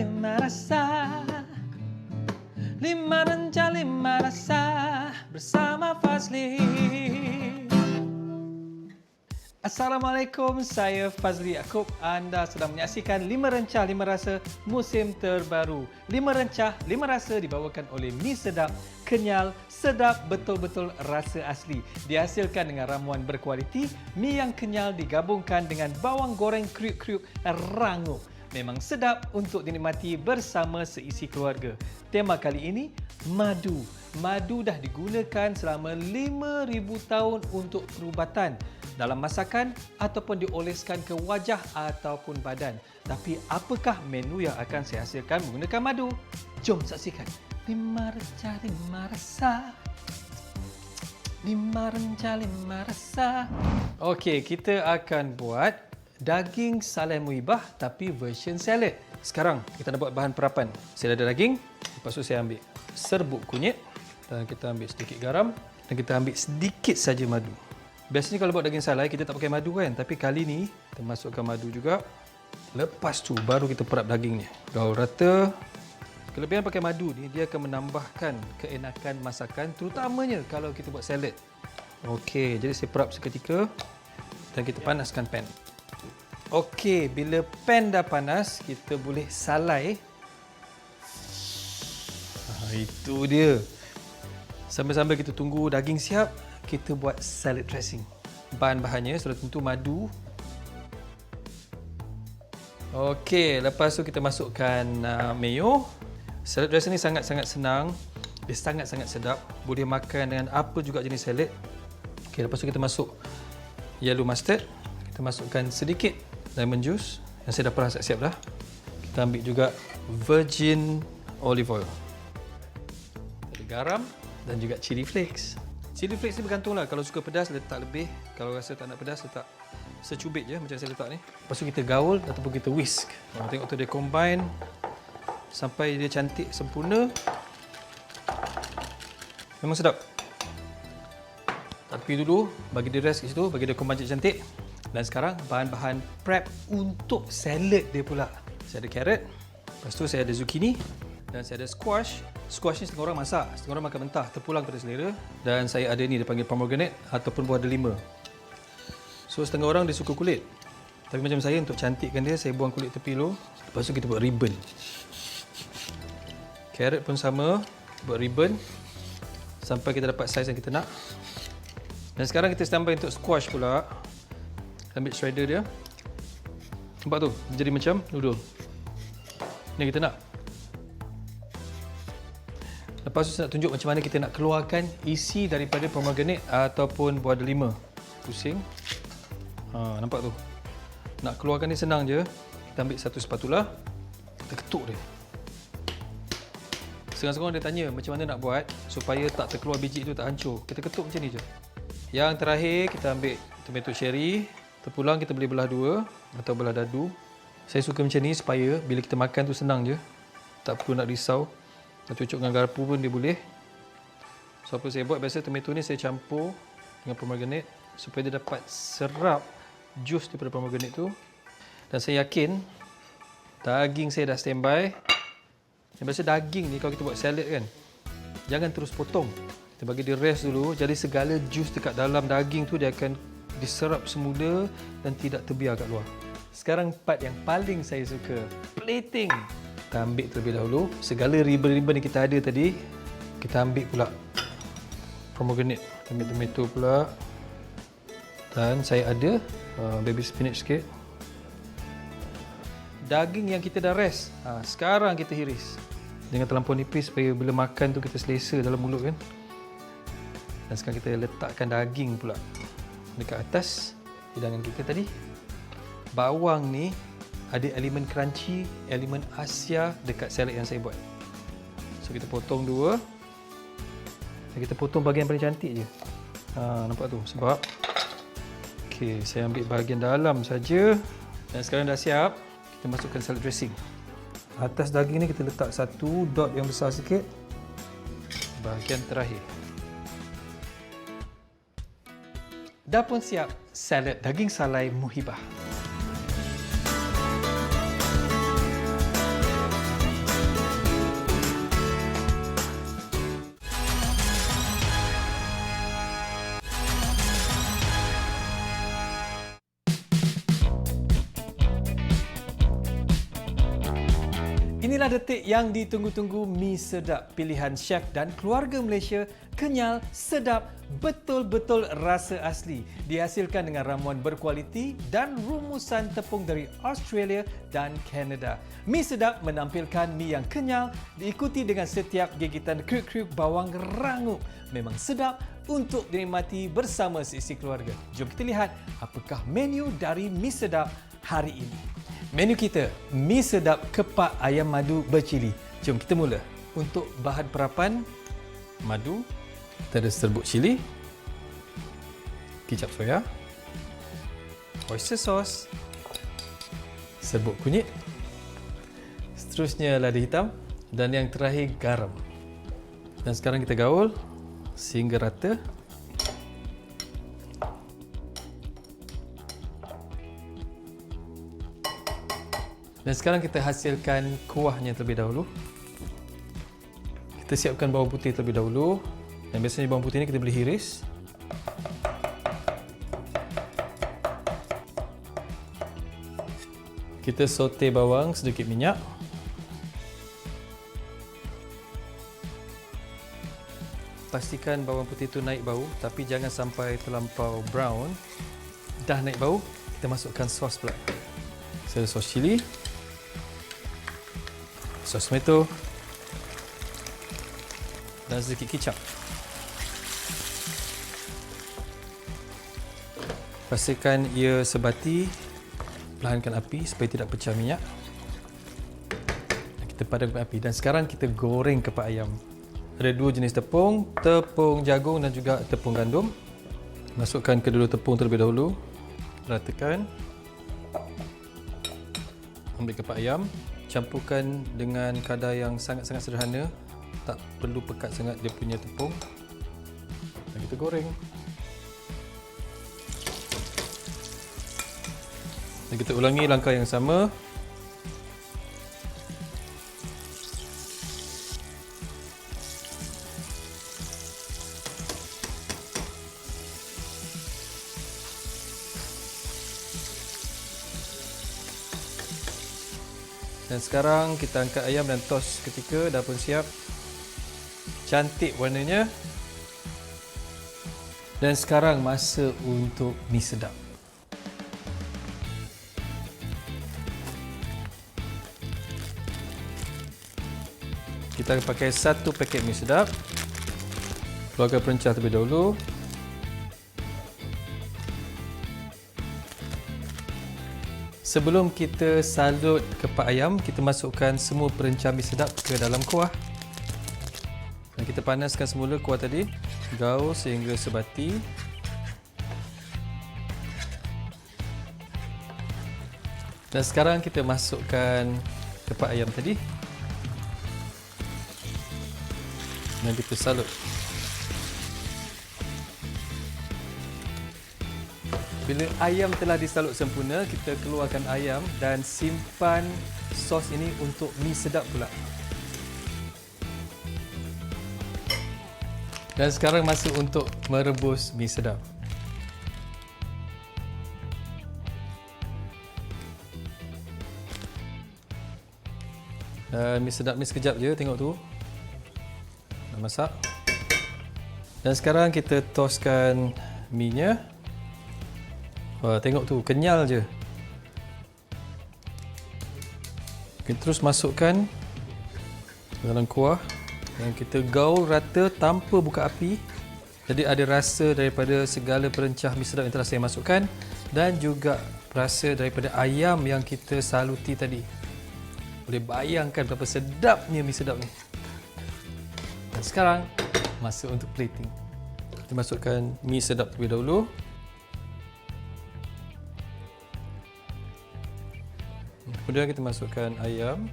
lima rasa Lima renca lima rasa Bersama Fazli Assalamualaikum, saya Fazli Yaakob. Anda sedang menyaksikan Lima Rencah Lima Rasa musim terbaru. Lima Rencah Lima Rasa dibawakan oleh Mi Sedap, kenyal, sedap betul-betul rasa asli. Dihasilkan dengan ramuan berkualiti, mi yang kenyal digabungkan dengan bawang goreng kriuk-kriuk rangup. Memang sedap untuk dinikmati bersama seisi keluarga. Tema kali ini, madu. Madu dah digunakan selama 5000 tahun untuk perubatan dalam masakan ataupun dioleskan ke wajah ataupun badan. Tapi apakah menu yang akan saya hasilkan menggunakan madu? Jom saksikan. Lima renca lima rasa. Lima renca lima rasa. Okey, kita akan buat daging salai muibah tapi version salad. Sekarang kita nak buat bahan perapan. Saya ada daging, lepas tu saya ambil serbuk kunyit dan kita ambil sedikit garam dan kita ambil sedikit saja madu. Biasanya kalau buat daging salai kita tak pakai madu kan Tapi kali ni kita masukkan madu juga Lepas tu baru kita perap dagingnya Gaul rata Kelebihan pakai madu ni dia akan menambahkan keenakan masakan Terutamanya kalau kita buat salad Okey, jadi saya perap seketika Dan kita panaskan pan Okey, bila pan dah panas Kita boleh salai ha, Itu dia Sambil-sambil kita tunggu daging siap kita buat salad dressing. Bahan-bahannya sudah tentu madu. Okey, lepas tu kita masukkan uh, mayo. Salad dressing ni sangat-sangat senang. Dia sangat-sangat sedap. Boleh makan dengan apa juga jenis salad. Okey, lepas tu kita masuk yellow mustard. Kita masukkan sedikit lemon juice yang saya dah pernah siap dah. Kita ambil juga virgin olive oil. Ada garam dan juga chili flakes. Chili flakes ni bergantunglah. Kalau suka pedas, letak lebih. Kalau rasa tak nak pedas, letak secubit je macam saya letak ni. Lepas tu kita gaul ataupun kita whisk. Tengok tu dia combine sampai dia cantik sempurna. Memang sedap. Tapi dulu, bagi dia rest kat situ, bagi dia combine cantik. Dan sekarang, bahan-bahan prep untuk salad dia pula. Saya ada carrot. Lepas tu saya ada zucchini. Dan saya ada squash. Squash ni setengah orang masak, setengah orang makan mentah, terpulang pada selera. Dan saya ada ni dia panggil pomegranate ataupun buah delima. So setengah orang dia suka kulit. Tapi macam saya untuk cantikkan dia, saya buang kulit tepi dulu. Lepas tu kita buat ribbon. Carrot pun sama, buat ribbon sampai kita dapat saiz yang kita nak. Dan sekarang kita standby untuk squash pula. Ambil shredder dia. Nampak tu? Jadi macam noodle. Ni kita nak. Lepas tu saya nak tunjuk macam mana kita nak keluarkan isi daripada pomegranate ataupun buah delima. Pusing. Ha, nampak tu? Nak keluarkan ni senang je. Kita ambil satu spatula. Kita ketuk dia. Setengah-setengah dia tanya macam mana nak buat supaya tak terkeluar biji tu tak hancur. Kita ketuk macam ni je. Yang terakhir kita ambil tomato cherry. Terpulang kita boleh belah dua atau belah dadu. Saya suka macam ni supaya bila kita makan tu senang je. Tak perlu nak risau. Nak cucuk dengan garpu pun dia boleh. So apa saya buat biasa tomato ni saya campur dengan pomegranate supaya dia dapat serap jus daripada pomegranate tu. Dan saya yakin daging saya dah standby. Yang biasa daging ni kalau kita buat salad kan jangan terus potong. Kita bagi dia rest dulu jadi segala jus dekat dalam daging tu dia akan diserap semula dan tidak terbiar kat luar. Sekarang part yang paling saya suka, plating. Kita ambil terlebih dahulu. Segala ribbon-ribbon yang kita ada tadi kita ambil pula. Pomegranate ambil tomato pula. Dan saya ada uh, baby spinach sikit. Daging yang kita dah rest. Ha, sekarang kita hiris. Dengan terlampau nipis supaya bila makan tu kita selesa dalam mulut kan. Dan sekarang kita letakkan daging pula dekat atas hidangan kita tadi bawang ni ada elemen crunchy, elemen Asia dekat salad yang saya buat. So kita potong dua. Dan kita potong bahagian paling cantik je. Ha, nampak tu sebab Okey, saya ambil bahagian dalam saja. Dan sekarang dah siap, kita masukkan salad dressing. Atas daging ni kita letak satu dot yang besar sikit. Bahagian terakhir. Dah pun siap salad daging salai muhibah. Detik yang ditunggu-tunggu mi sedap pilihan chef dan keluarga Malaysia kenyal, sedap, betul-betul rasa asli. Dihasilkan dengan ramuan berkualiti dan rumusan tepung dari Australia dan Canada. Mi sedap menampilkan mi yang kenyal diikuti dengan setiap gigitan kriuk-kriuk bawang rangup. Memang sedap untuk dinikmati bersama seisi keluarga. Jom kita lihat apakah menu dari mi sedap hari ini. Menu kita, mi sedap kepak ayam madu bercili. Jom kita mula. Untuk bahan perapan, madu, kita ada serbuk cili, kicap soya, oyster sauce, serbuk kunyit, seterusnya lada hitam dan yang terakhir garam. Dan sekarang kita gaul sehingga rata. Dan sekarang kita hasilkan kuahnya terlebih dahulu. Kita siapkan bawang putih terlebih dahulu. Dan biasanya bawang putih ini kita boleh hiris. Kita saute bawang sedikit minyak. Pastikan bawang putih itu naik bau tapi jangan sampai terlampau brown. Dah naik bau, kita masukkan sos pula. Saya sos cili sos tomato dan sedikit kicap. Pastikan ia sebati, perlahankan api supaya tidak pecah minyak. Kita padamkan api dan sekarang kita goreng kepak ayam. Ada dua jenis tepung, tepung jagung dan juga tepung gandum. Masukkan kedua tepung terlebih dahulu. Ratakan. Ambil kepak ayam, campurkan dengan kadar yang sangat-sangat sederhana. Tak perlu pekat sangat dia punya tepung. Dan kita goreng. Dan kita ulangi langkah yang sama Dan sekarang kita angkat ayam dan tos ketika dah pun siap. Cantik warnanya. Dan sekarang masa untuk mi sedap. Kita akan pakai satu paket mi sedap. Keluarkan perencah terlebih dahulu. Sebelum kita salut kepak ayam, kita masukkan semua perencami sedap ke dalam kuah. Dan kita panaskan semula kuah tadi. Gaul sehingga sebati. Dan sekarang kita masukkan kepak ayam tadi. Dan kita salut. Bila ayam telah disalut sempurna, kita keluarkan ayam dan simpan sos ini untuk mi sedap pula. Dan sekarang masa untuk merebus mi sedap. Dan mi sedap ni sekejap je, tengok tu. Dah masak. Dan sekarang kita toskan minyak. Wah, tengok tu, kenyal je. Kita terus masukkan dalam kuah dan kita gaul rata tanpa buka api. Jadi ada rasa daripada segala perencah mi sedap yang telah saya masukkan dan juga rasa daripada ayam yang kita saluti tadi. Boleh bayangkan berapa sedapnya mi sedap ni. Dan sekarang masa untuk plating. Kita masukkan mi sedap terlebih dahulu. Kemudian kita masukkan ayam.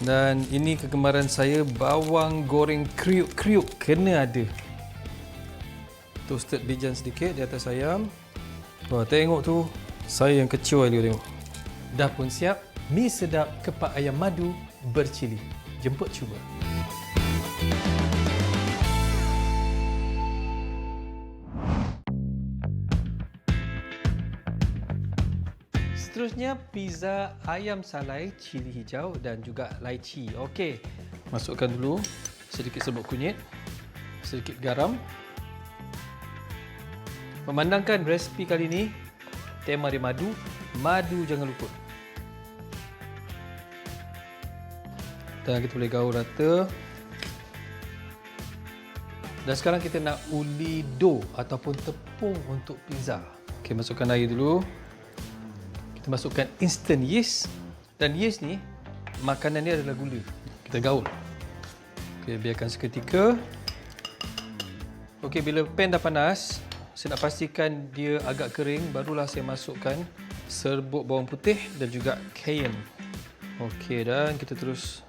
Dan ini kegemaran saya bawang goreng kriuk-kriuk kena ada. Toasted bijan sedikit di atas ayam. Wah, tengok tu. Saya yang kecoh dia tengok. Dah pun siap. Mi sedap kepak ayam madu bercili. Jemput cuba. Seterusnya pizza ayam salai cili hijau dan juga laici. Okey. Masukkan dulu sedikit serbuk kunyit, sedikit garam. Memandangkan resipi kali ini tema dia madu, madu jangan luput. Dan kita boleh gaul rata. Dan sekarang kita nak uli dough ataupun tepung untuk pizza. Okey, masukkan air dulu kita masukkan instant yeast. Dan yeast ni makanan dia adalah gula. Kita gaul. Okey, biarkan seketika. Okey, bila pan dah panas saya nak pastikan dia agak kering barulah saya masukkan serbuk bawang putih dan juga cayenne. Okey, dan kita terus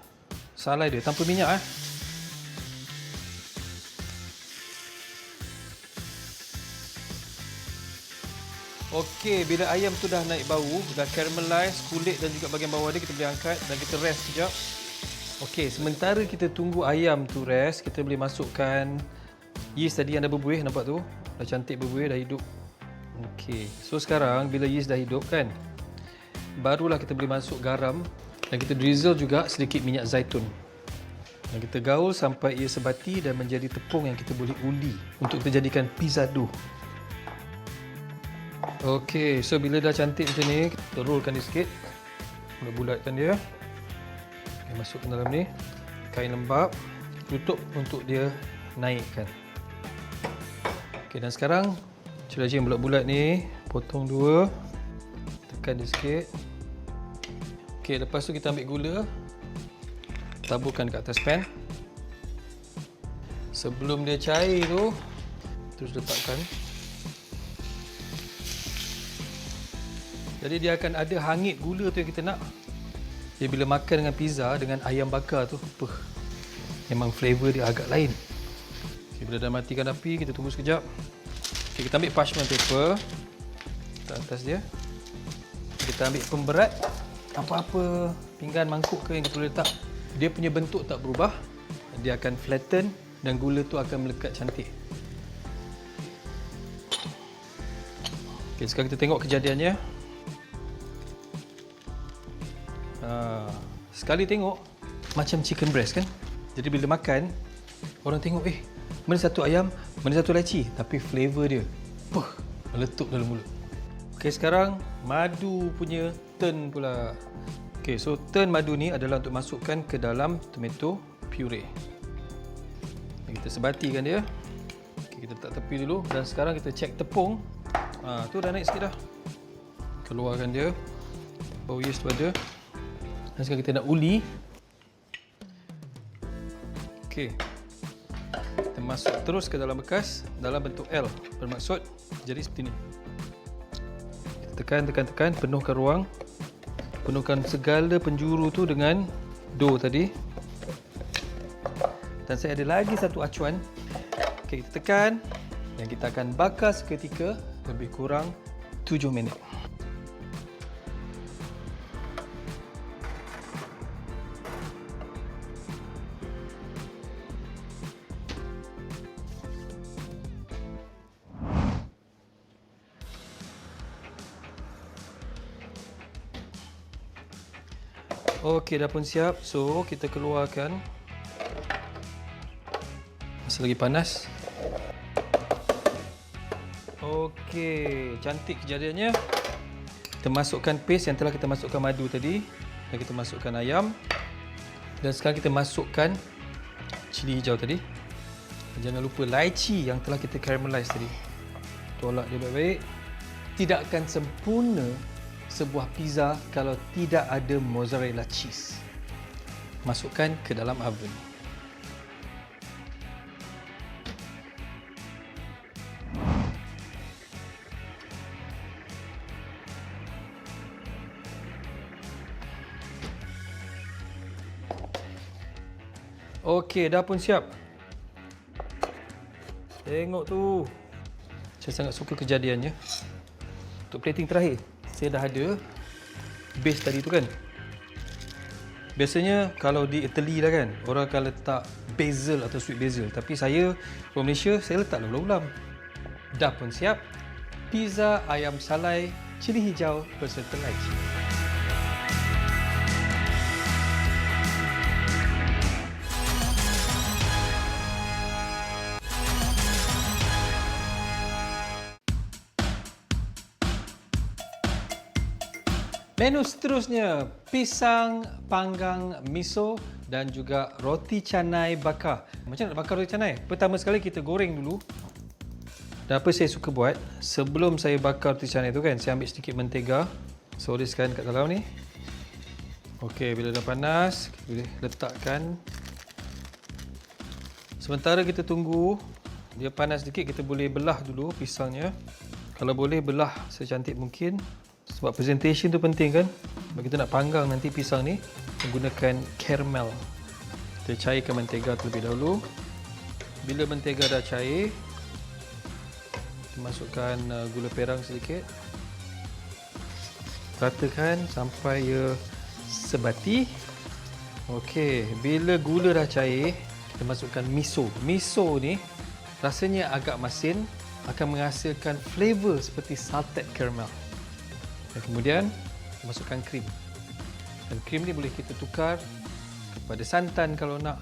salai dia. Tanpa minyak eh. Okey, bila ayam tu dah naik bau, dah caramelize kulit dan juga bahagian bawah dia kita boleh angkat dan kita rest sekejap. Okey, sementara kita tunggu ayam tu rest, kita boleh masukkan yeast tadi yang dah berbuih, nampak tu? Dah cantik berbuih, dah hidup. Okey, so sekarang bila yeast dah hidup kan, barulah kita boleh masuk garam dan kita drizzle juga sedikit minyak zaitun. Dan kita gaul sampai ia sebati dan menjadi tepung yang kita boleh uli untuk kita jadikan pizza dough. Okey, so bila dah cantik macam ni, kita rollkan dia sikit. Bulat-bulatkan dia. Okay, masukkan dalam ni. Kain lembap. Tutup untuk dia naikkan. Okey, dan sekarang cili yang bulat-bulat ni, potong dua. Tekan dia sikit. Okey, lepas tu kita ambil gula. Taburkan dekat atas pan. Sebelum dia cair tu, terus letakkan Jadi dia akan ada hangit gula tu yang kita nak. Jadi bila makan dengan pizza dengan ayam bakar tu, puh, memang flavor dia agak lain. Okay, bila dah matikan api, kita tunggu sekejap. Okay, kita ambil parchment paper. Letak atas dia. Kita ambil pemberat. Apa-apa pinggan mangkuk ke yang kita boleh letak. Dia punya bentuk tak berubah. Dia akan flatten dan gula tu akan melekat cantik. Okay, sekarang kita tengok kejadiannya. Ha, sekali tengok macam chicken breast kan. Jadi bila makan orang tengok eh mana satu ayam, mana satu laci tapi flavor dia puh meletup dalam mulut. Okey sekarang madu punya turn pula. Okey so turn madu ni adalah untuk masukkan ke dalam tomato puree. Kita sebatikan dia. Okay, kita letak tepi dulu dan sekarang kita cek tepung. Ha, tu dah naik sikit dah. Keluarkan dia. Bau yeast tu ada. Dan sekarang kita nak uli. Okey. Kita masuk terus ke dalam bekas dalam bentuk L. Bermaksud jadi seperti ini. Kita tekan, tekan, tekan. Penuhkan ruang. Penuhkan segala penjuru tu dengan dough tadi. Dan saya ada lagi satu acuan. Okey, kita tekan. Dan kita akan bakar seketika lebih kurang 7 minit. Okey, dah pun siap. So, kita keluarkan. Masih lagi panas. Okey, cantik kejadiannya. Kita masukkan paste yang telah kita masukkan madu tadi. Dan kita masukkan ayam. Dan sekarang kita masukkan cili hijau tadi. Dan jangan lupa lychee yang telah kita caramelize tadi. Tolak dia baik-baik. Tidak akan sempurna sebuah pizza kalau tidak ada mozzarella cheese. Masukkan ke dalam oven. Okey, dah pun siap. Tengok tu. Saya sangat suka kejadiannya. Untuk plating terakhir, saya dah ada base tadi tu kan. Biasanya kalau di Italy lah kan, orang akan letak basil atau sweet basil. Tapi saya, orang Malaysia, saya letak ulam-ulam. Dah pun siap. Pizza ayam salai, cili hijau berserta lychee. Menu seterusnya, pisang panggang miso dan juga roti canai bakar. Macam nak bakar roti canai? Pertama sekali kita goreng dulu. Dan apa saya suka buat, sebelum saya bakar roti canai tu kan, saya ambil sedikit mentega. So, oleskan kat dalam ni. Okey, bila dah panas, kita boleh letakkan. Sementara kita tunggu dia panas sedikit, kita boleh belah dulu pisangnya. Kalau boleh belah secantik mungkin sebab presentation tu penting kan? Sebab kita nak panggang nanti pisang ni Menggunakan caramel. Kita cairkan mentega terlebih dahulu. Bila mentega dah cair Kita masukkan uh, gula perang sedikit. Ratakan sampai ia sebati Okey, bila gula dah cair Kita masukkan miso. Miso ni rasanya agak masin Akan menghasilkan flavor seperti salted caramel dan kemudian masukkan krim. Dan krim ni boleh kita tukar kepada santan kalau nak.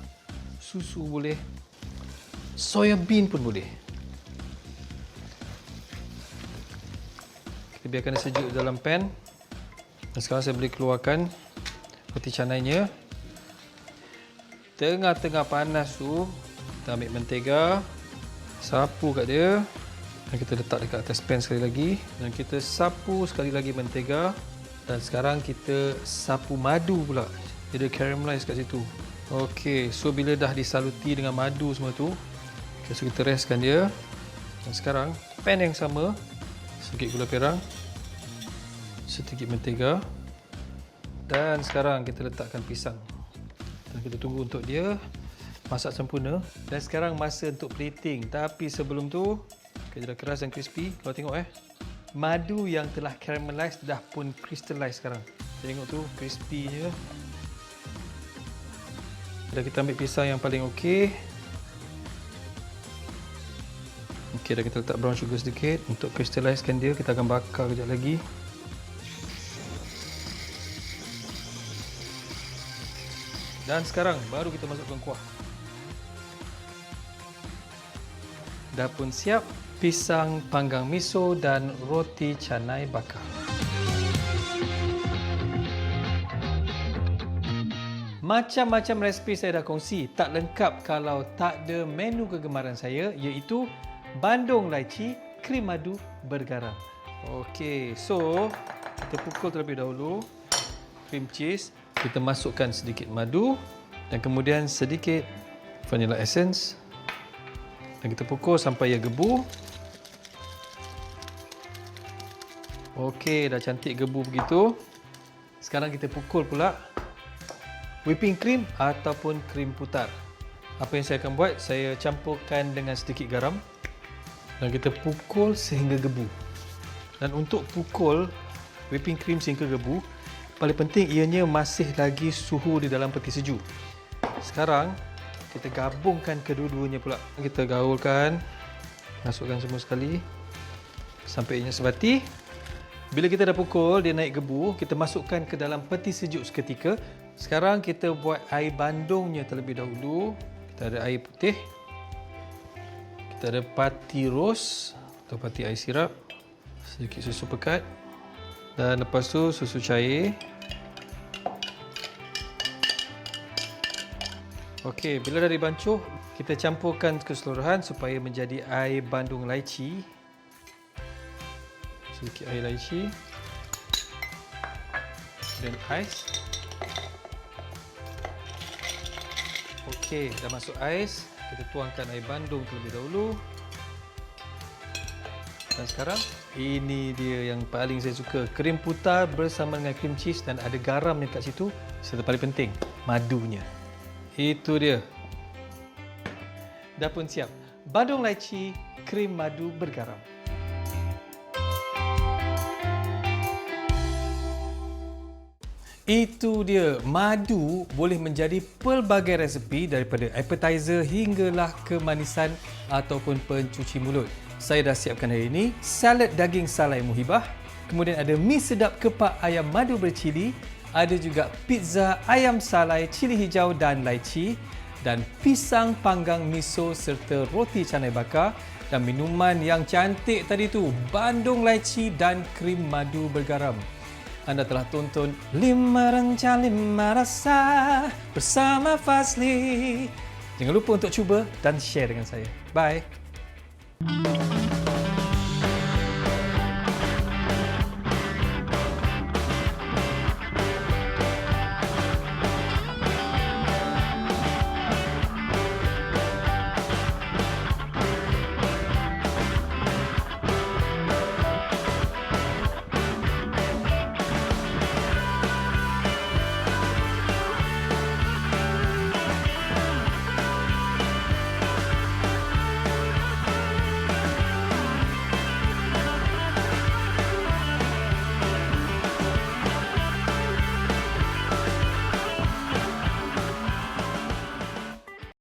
Susu boleh. Soya bean pun boleh. Kita biarkan sejuk dalam pan. Dan sekarang saya boleh keluarkan roti canainya. Tengah-tengah panas tu, kita ambil mentega, sapu kat dia, dan kita letak dekat atas pan sekali lagi. Dan kita sapu sekali lagi mentega. Dan sekarang kita sapu madu pula. Ada caramelize kat situ. Ok so bila dah disaluti dengan madu semua tu okay, so kita restkan dia. Dan sekarang pan yang sama sedikit gula perang sedikit mentega. Dan sekarang kita letakkan pisang. Dan kita tunggu untuk dia masak sempurna. Dan sekarang masa untuk plating. Tapi sebelum tu Okay, dah keras dan crispy. Kalau tengok eh. Madu yang telah caramelize dah pun crystallize sekarang. Tengok tu crispy je. Dah kita ambil pisang yang paling okey. Okey, dah kita letak brown sugar sedikit untuk crystallizekan dia. Kita akan bakar kejap lagi. Dan sekarang baru kita masukkan kuah. Dah pun siap pisang panggang miso dan roti canai bakar. Macam-macam resipi saya dah kongsi, tak lengkap kalau tak ada menu kegemaran saya iaitu bandung laici krim madu bergaram. Okey, so kita pukul terlebih dahulu cream cheese, kita masukkan sedikit madu dan kemudian sedikit vanilla essence dan kita pukul sampai ia gebu Okey, dah cantik gebu begitu. Sekarang kita pukul pula whipping cream ataupun krim putar. Apa yang saya akan buat, saya campurkan dengan sedikit garam dan kita pukul sehingga gebu. Dan untuk pukul whipping cream sehingga gebu, paling penting ianya masih lagi suhu di dalam peti sejuk. Sekarang kita gabungkan kedua-duanya pula. Kita gaulkan, masukkan semua sekali sampai ianya sebati. Bila kita dah pukul, dia naik gebu, kita masukkan ke dalam peti sejuk seketika. Sekarang kita buat air bandungnya terlebih dahulu. Kita ada air putih. Kita ada pati ros atau pati air sirap. Sedikit susu pekat. Dan lepas tu susu cair. Okey, bila dah dibancuh, kita campurkan keseluruhan supaya menjadi air bandung laici sedikit air laici dan ais. Okey, dah masuk ais. Kita tuangkan air bandung terlebih dahulu. Dan sekarang ini dia yang paling saya suka. Krim putar bersama dengan krim cheese dan ada garam dekat situ. Serta paling penting madunya. Itu dia. Dah pun siap. Bandung laici, krim madu bergaram. Itu dia, madu boleh menjadi pelbagai resepi daripada appetizer hinggalah kemanisan ataupun pencuci mulut. Saya dah siapkan hari ini salad daging salai muhibah, kemudian ada mi sedap kepak ayam madu bercili, ada juga pizza ayam salai cili hijau dan laici. Dan pisang panggang miso serta roti canai bakar. Dan minuman yang cantik tadi tu bandung laici dan krim madu bergaram. Anda telah tonton Lima Renca Lima Rasa bersama Fazli. Jangan lupa untuk cuba dan share dengan saya. Bye.